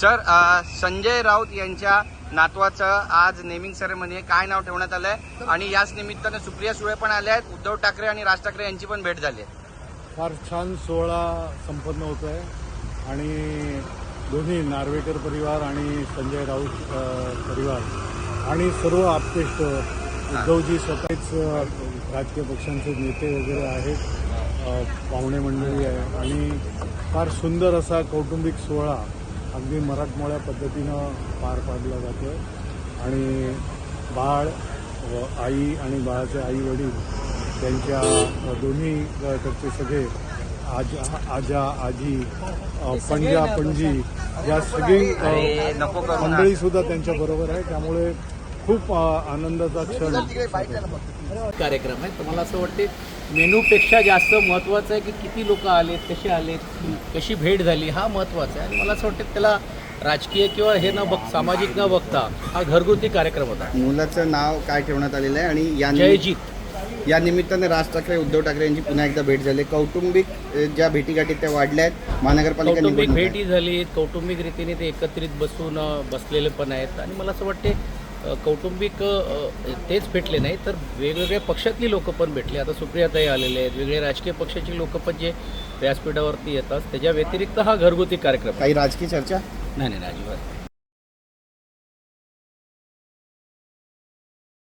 Sir Sanjay Raut यांच्या नातवाचं आज naming ceremony काय नाव ठेवण्यात आलंय? आणि याच निमित्तानं सुप्रिया सुळे पण आल्या आहेत. उद्धव ठाकरे आणि राज ठाकरे यांची पण भेट झाली आहे. फार छान सोहळा संपन्न होतो आहे आणि दोन्ही नार्वेकर परिवार आणि संजय राऊत परिवार आणि सर्व आपतेष्ट उद्धवजी स्वतःच राजकीय पक्षांचे नेते वगैरे आहेत. पाहुणे मंडळी आहे. आणि फार सुंदर असा कौटुंबिक सोहळा अगदी मराठमोळ्या पद्धतीनं पार पाडला जातो आणि बाळ व आई आणि बाळाचे आई वडील त्यांच्या दोन्ही कडचे सगळे आज आजा आजी पंजा पणजी या सगळी अ, अरे, नको करू ना. मंडळी सुद्धा त्यांच्या बरोबर आहे. त्यामुळे खूप आनंदाचा क्षण. कार्यक्रम आहे. तर मला असं वाटते मेनूपेक्षा जास्त महत्त्वाचं आहे की किती लोक आलेत कसे आलेत कशी भेट झाली हा महत्त्वाचा आहे. आणि मला असं वाटतं त्याला राजकीय किंवा हे न बघ सामाजिक न बघता हा घरगुती कार्यक्रम होता. मुलाचं नाव काय ठेवण्यात आलेलं आहे आणि या जयजीत. या निमित्ताने राज ठाकरे उद्धव ठाकरे यांची पुन्हा एकदा भेट झाली. कौटुंबिक ज्या भेटीगाठी त्या वाढल्या आहेत महानगरपालिका कौटुंबिक. भेटी झाली कौटुंबिक रीतीने ते एकत्रित बसून बसलेले पण आहेत. आणि मला असं वाटते कौटुंबिक तेच भेटले नाही तर वेगवेगळ्या पक्षातली लोक पण भेटले. आता सुप्रियाताई आलेले आहेत वेगवेगळ्या राजकीय पक्षाची लोक पण जे व्यासपीठावरती येतात त्याच्या व्यतिरिक्त हा घरगुती कार्यक्रम. काही राजकीय चर्चा? नाही नाही नाही, अजिबात.